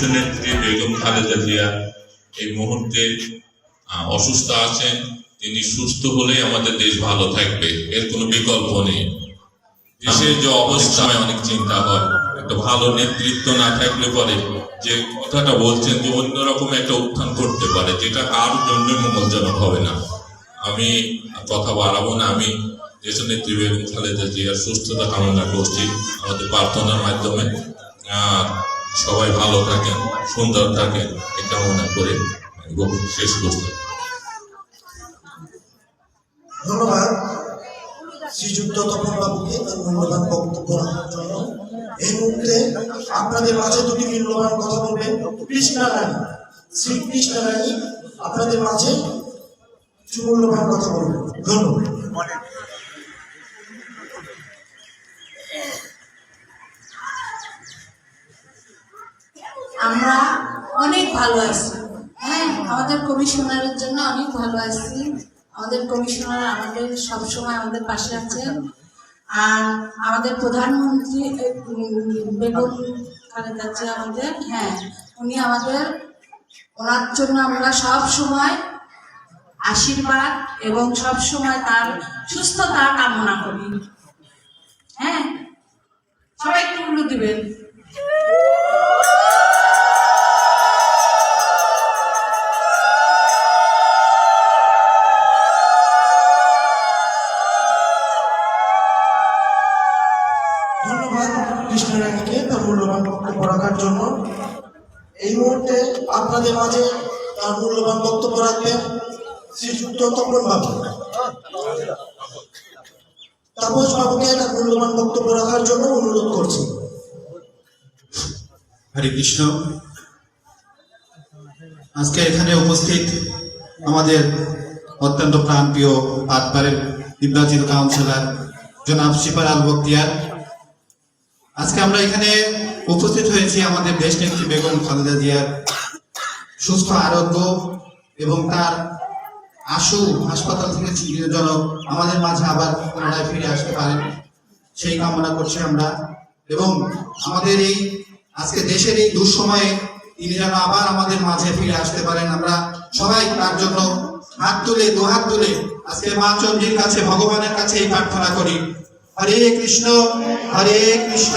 দেশনেত্রী বেগম খালেদা জিয়া এই মুহূর্তে অসুস্থ আছেন। তিনি সুস্থ হলেই আমাদের দেশ ভালো থাকবে। এর কোনো বিকল্প নেই। দেশের যে অবস্থা অনেক চিন্তা হয়। একটা ভালো নেতৃত্ব না থাকলে পরে যে কথাটা বলছেন যে অন্যরকম একটা উত্থান করতে পারে যেটা কারোর জন্য মঙ্গলজনক হবে না। আমি কথা বাড়াবো না। আমি দেশনেত্রী বেগম খালেদা জিয়ার সুস্থতা কামনা করছি। আমাদের প্রার্থনার মাধ্যমে আহ, সবাই ভালো থাকেন, সুন্দর থাকেন, এই কামনা করে শেষ করছি। ধন্যবাদ। শ্রীযুক্ত তপন মূল্যবান বক্তব্য রাখার জন্য। এই মুহূর্তে আপনাদের মাঝে দুটি মূল্যবান কথা বলবেন কৃষ্ণা রানী শ্রী কৃষ্ণা আপনাদের মাঝে কিছু মূল্যবান কথা বলবেন ধন্যবাদ। আমরা অনেক ভালো আছি। হ্যাঁ আমাদের কমিশনারের জন্য অনেক ভালো আছি। আমাদের কমিশনার আমাদের সবসময় আমাদের পাশে আছেন আর আমাদের প্রধানমন্ত্রী বেগম খালেদা জিয়া আমাদের হ্যাঁ উনি আমাদের, ওনার জন্য আমরা সব সময় আশীর্বাদ এবং সব সময় তার সুস্থতা কামনা করি। হ্যাঁ সবাই একটু দিবেন। আজকে এখানে উপস্থিত আমাদের অত্যন্ত আটবারের নির্বাচিত কাউন্সিলর, জনাব শিপার আল বক্তিয়ার আজকে আমরা এখানে উপস্থিত হয়েছি আমাদের দেশ নেত্রী বেগম খালেদা জিয়ার সুস্থ, আরোগ্য এবং তার আশু হাসপাতাল থেকে চিকিৎসাজনক আমাদের মাঝে আবার পুনরায় ফিরে আসতে পারেন সেই কামনা করছি আমরা। এবং আমাদের এই আজকে দেশের এই দুঃসময়ে তিনি যেন আবার আমাদের মাঝে ফিরে আসতে পারেন। আমরা সবাই তার জন্য হাত তুলে, দুহাত তুলে আজকে মা চন্ডীর কাছে, ভগবানের কাছে এই প্রার্থনা করি। হরে কৃষ্ণ হরে কৃষ্ণ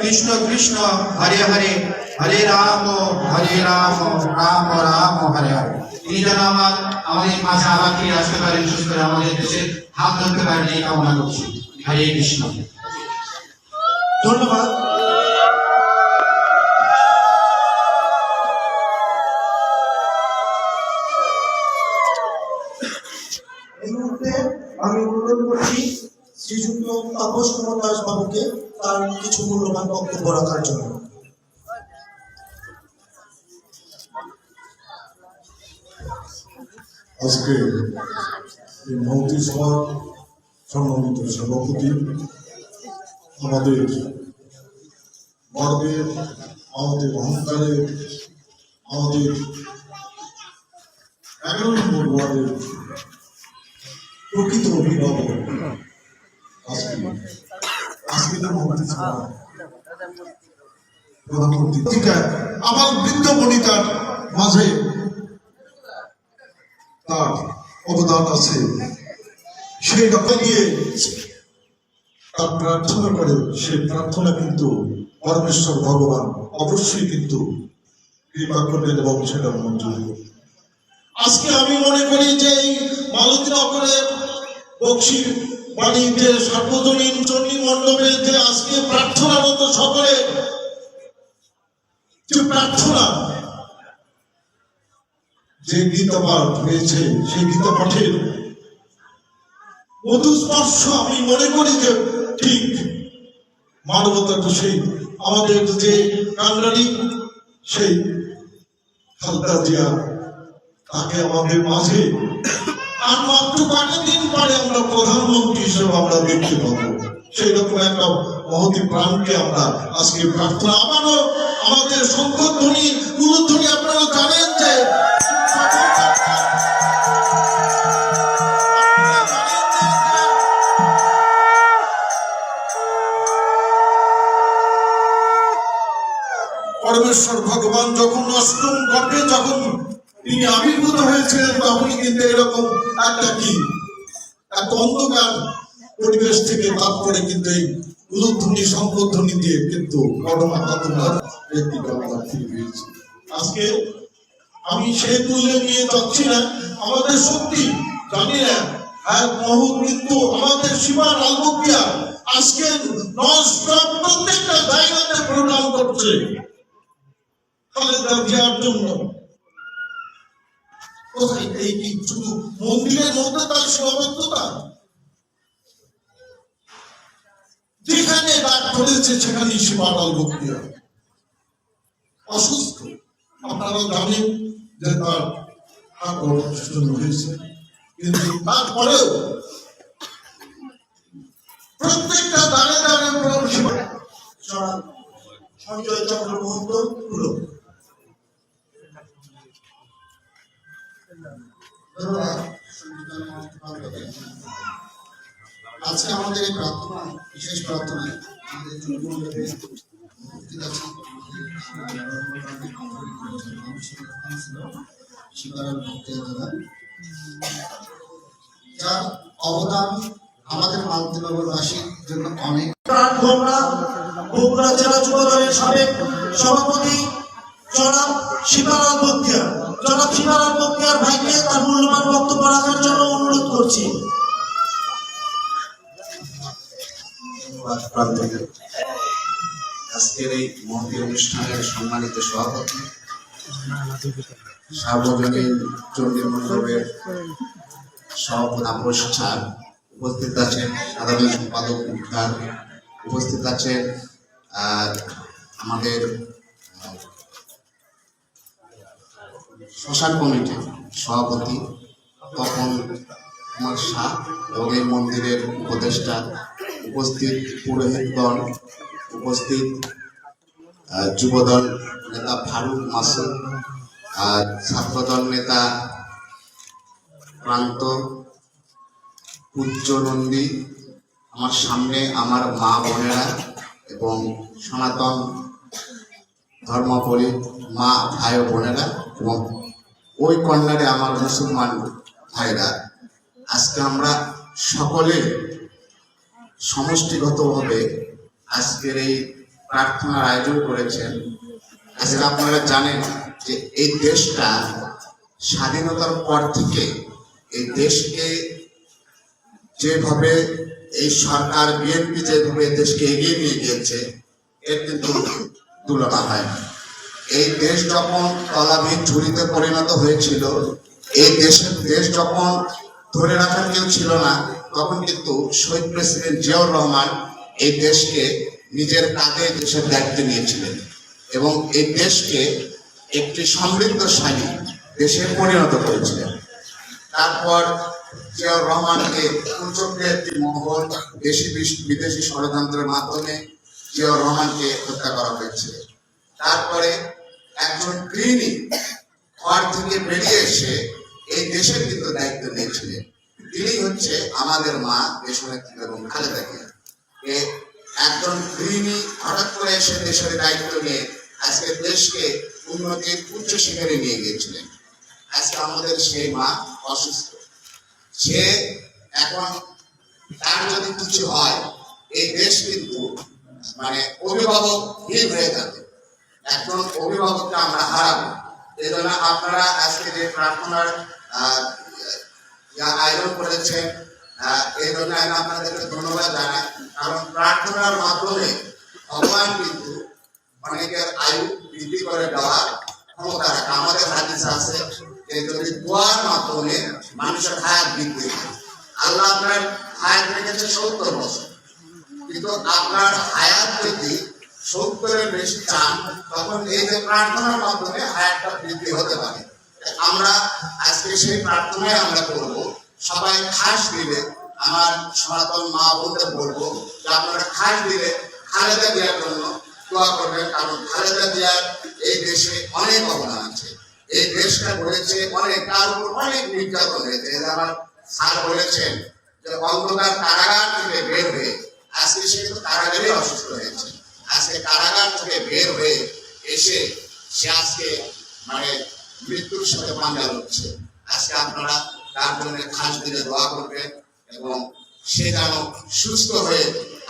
কৃষ্ণ কৃষ্ণ, হরে হরে হরে রাম হরে রাম রাম রাম, হরে হরে। তিনি যেন আমার আমাদের মাঝে আবার ফিরে আসতে পারেন, সুস্থ করে আমাদের দেশে হাত ধরতে পারেন, এই কামনা করছি। হরে কৃষ্ণ। ধন্যবাদ। এই মুহূর্তে আমি অনুরোধ করছি শ্রীযুক্ত তাপস কুমার দাস বাবুকে তার কিছু মূল্যবান বক্তব্য রাখার জন্য। আজকে এই মন্ত্রী সভার সম্মানিত সভাপতি, আমাদের গর্বের আমাদের অহংকারের আমাদের এগারো নম্বর ওয়ার্ডের প্রকৃত অভিভাবক প্রধানমন্ত্রী আমার বৃদ্ধ বনিতার মাঝে তার অবদান আছে সেই রকম দিয়ে তার প্রার্থনা করে সেই প্রার্থনা কিন্তু পরমেশ্বর ভগবান অবশ্যই কিন্তু কৃপা করলেন এবং সেটা মঞ্জুর। আজকে আমি মনে করি যে এই মালতীনগরের বক্সির বাড়িতে সার্বজনীন চণ্ডী মণ্ডপে যে আজকে প্রার্থনারত সকলে যে প্রার্থনা যে গীতা পাঠ হয়েছে, সেই গীতা পাঠের মধুস্পর্শ আমি মনে করি যে ঠিক মানবতা তো সেই আমাদের যে কাংরানি সেই খালদা জিয়া, তাকে আমাদের মাঝে আর মাত্র কয়েক দিন পরে আমরা প্রধানমন্ত্রী হিসেবে আমরা দেখতে পাবো। সেই রকম একটা মহতি প্রাণকে আমরা আজকে প্রার্থনা। আবারও আমাদের শঙ্করধ্বনি গুরুধ্বনি আপনারা জানেন যে পরমেশ্বর ভগবান যখন অষ্টম গর্ভে যখন তিনি আবির্ভূত হয়েছিলেন তখনই কিন্তু এরকম একটা কি? একটা অন্ধকার পরিবেশ থেকে তারপরে কিন্তু এই উলুধ্বনি সম্পধ্বনি দিয়ে কিন্তু ফিরে আজকে আমি সেই তুল্যে নিয়ে যাচ্ছি না। আমাদের সত্যি জানি না। আর মহুল কিন্তু আমাদের সীমার আলবকিয়া আজকে নস্টপ প্রত্যেকটা জায়গাতে প্রোগ্রাম করছে। মন্দিরের মধ্যে তার সীমাবদ্ধতা যেখানে ডাক পড়েছে সেখানেই সীমার আলবকিয়া অসুস্থ। আপনারা জানেন যে তার হাত অপারেশন হয়েছে। কিন্তু প্রত্যেকটা দাঁড়ে দাঁড়ে সঞ্জয় চক্র হলো। আজকে আমাদের এই প্রার্থনা, বিশেষ প্রার্থনায় আমাদের যার অবদান জন্য অনেক। বগুড়া জেলা সাবেক সভাপতি জনাব শিবালাল বক্তিয়ার জনাব বক্তিয়ার ভাইকে তার মূল্যবান বক্তব্য রাখার জন্য অনুরোধ করছি। আজকের এই অনুষ্ঠানের সম্মানিত সভাপতি, সার্বজনীন চণ্ডী মণ্ডপের উপস্থিত আছেন সাধারণ সম্পাদক উপস্থিত আছেন আমাদের শ্মশান কমিটির সভাপতি তপন কুমার শাহ এবং এই মন্দিরের উপদেষ্টা উপস্থিত পুরোহিতগণ, উপস্থিত যুবদল নেতা ফারুক মাসুদ আর ছাত্রদল নেতা প্রান্ত পূজ্য নন্দী, আমার সামনে আমার মা বোনেরা এবং সনাতন ধর্মপরি মা, ভাই বোনেরা এবং ওই কর্নারে আমার মুসলমান ভাইরা, আজকে আমরা সকলে সমষ্টিগতভাবে আজকের এই প্রার্থনার আয়োজন করেছেন আজকে আপনারা জানেন যে এই দেশটা স্বাধীনতার পর থেকে এই দেশকে যেভাবে এই সরকার, বিএনপি যেভাবে দেশকে এগিয়ে নিয়ে গিয়েছে, এর কিন্তু তুলনা হয় না। এই দেশ যখন তলাবিহীন ঝুড়িতে পরিণত হয়েছিল, এই দেশের দেশ যখন ধরে রাখার কেউ ছিল না, তখন কিন্তু শহীদ প্রেসিডেন্ট জিয়াউর রহমান এই দেশকে নিজের কাঁধে দেশের দায়িত্ব নিয়েছিলেন এবং এই দেশকে একটি সমৃদ্ধশালী দেশে পরিণত করেছিলেন। তারপর জিয়াউর রহমানকে কুচক্রের একটি মহল দেশি বিদেশি ষড়যন্ত্রের মাধ্যমে জিয়াউর রহমানকে হত্যা করা হয়েছে। তারপরে একজন গৃহিণী ঘর থেকে বেরিয়ে এসে এই দেশের কিন্তু দায়িত্ব নিয়েছিলেন। তিনি হচ্ছে আমাদের মা দেশনেত্রী এবং খালেদা জিয়া। একজন গৃহিণী হঠাৎ করে এসে দেশের দায়িত্ব নিয়ে আজকে দেশকে উন্নতির উচ্চ শিখরে নিয়ে গিয়েছিলেন। আজকে আমাদের সেই মা অসুস্থ। সে এখন তার যদি কিছু হয়, এই দেশ কিন্তু মানে অভিভাবকহীন হয়ে যাবে। একজন অভিভাবককে আমরা হারাবো। এই জন্য আপনারা আজকে যে প্রার্থনার আয়োজন করেছেন এই জন্য আমি আপনাদেরকে ধন্যবাদ জানাই। কারণ প্রার্থনার মাধ্যমে ভগবান কিন্তু অনেকের আয়ু বৃদ্ধি করে দেওয়ার ক্ষমতা রাখে। আমাদের হাদিস আছে যে যদি দোয়ার মাধ্যমে মানুষের হায়াত বৃদ্ধি আল্লাহ আপনার হায়াত রেখেছে সত্তর বছর। কিন্তু আপনার হায়াত যদি সত্তরের বেশি চান, তখন এই যে প্রার্থনার মাধ্যমে হায়াতটা বৃদ্ধি হতে পারে। আমরা আজকে সেই প্রার্থনায় আমরা করব। সবাই খাস দিলে আমার সনাতন মা বোনদের বলব যে আপনারা খাস দিলে খালেদা দেওয়ার জন্য দোয়া করবেন, কারণ খালেদা জিয়ার এই দেশে অনেক অবদান আছে। এই দেশটা বলেছে অনেক, তার উপর অনেক নির্যাতন হয়েছে। আমার স্যার বলেছেন যে অন্ধকার কারাগার থেকে বের হয়ে আজকে সে তো কারাগারে অসুস্থ হয়েছে। আজকে কারাগার থেকে বের হয়ে এসে সে আজকে মানে মৃত্যুর সাথে পাঞ্জা লড়ছে। আজকে আপনারা তার জন্য খাস দিলে দোয়া করবেন এবং সে যেন সুস্থ হয়ে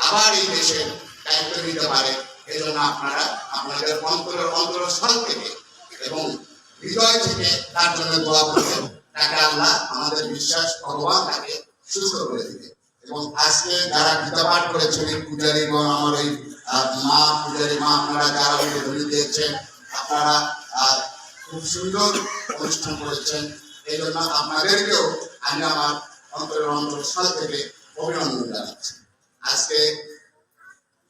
আবার এই দেশের দায়িত্ব নিতে পারে এই জন্য আপনারা আপনাদের অন্তরের অন্তরস্থল থেকে এবং হৃদয় থেকে তার জন্য দোয়া করবেন, তাকে আল্লাহ আমাদের বিশ্বাস, ভগবান তাকে সুস্থ করে দিবে। এবং আজকে যারা গীতা পাঠ করেছেন পূজারী এবং আমার এই মা পূজারী, মা আপনারা যারা উদ্বোধনী দিয়েছেন আপনারা খুব সুন্দর অনুষ্ঠান করেছেন। এই জন্য আপনাদেরকেও আমি আমার অন্তরের অন্তরস্থল থেকে অভিনন্দন জানাচ্ছি। আজকে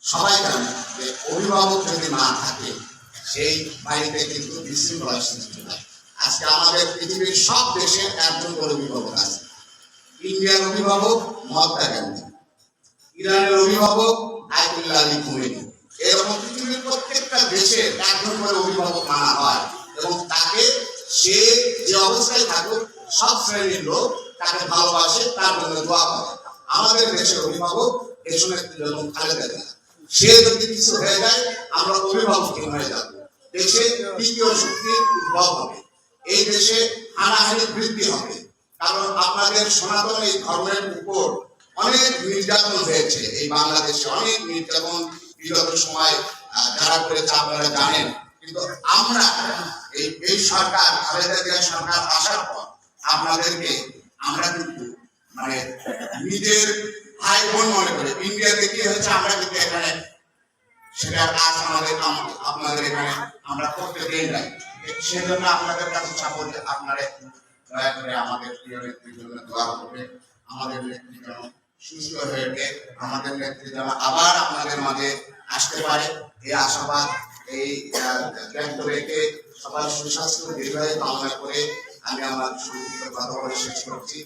সবাই জানে যে অভিভাবক যদি না থাকে, সেই বাড়িতে কিন্তু বিশৃঙ্খলা সৃষ্টি হয়। আজকে আমাদের পৃথিবীর সব দেশের একজন করে অভিভাবক আছে। ইন্ডিয়ার অভিভাবক মহাত্মা গান্ধী, ইরানের অভিভাবক আয়তুল্লাহ আলী খুমেনি এরকম পৃথিবীর প্রত্যেকটা দেশের একজন করে অভিভাবক মানা হয়। এবং তাকে সে যে অবস্থায় থাকুক, সব শ্রেণির লোক তাকে ভালোবাসে, তার জন্য দোয়া করে। আমাদের দেশের অভিভাবক দেশনেত্রী বেগম খালেদা জিয়া। সে যদি কিছু হয়ে যায়, আমরা অভিভাবকহীন হয়ে যাব। দেশে তৃতীয় শক্তির উদ্ভব হবে। এই দেশে হানাহানি বৃদ্ধি হবে। কারণ আপনাদের সনাতন এই ধর্মের উপর অনেক নির্যাতন হয়েছে এই বাংলাদেশে, অনেক নির্যাতন বিগত সময় যারা করেছে আপনারা জানেন। কিন্তু আমরা এই এই সরকার খালেদা জিয়া সরকার আসার পর আপনাদেরকে, আমরা কিন্তু মানে নিজের ভাই বোন মনে করে। ইন্ডিয়াতে কি হয়েছে আমরা কিন্তু এখানে সেটা কাজ আমাদের আপনাদের এখানে আমরা করতে দেই নাই। সেজন্য আপনাদের কাছে যে আপনারা দয়া করে আমাদের প্রিয় নেত্রীর জন্য দোয়া করবেন। আমাদের নেত্রী সুস্থ হয়ে আমাদের নেত্রী আবার আপনাদের মাঝে আসতে পারে, এই আশাবাদ, এই ব্যক্ত রেখে সবার সুস্বাস্থ্য, দীর্ঘায়ু কামনা করে আমি আমার সুন্দর কথা বলে শেষ করছি।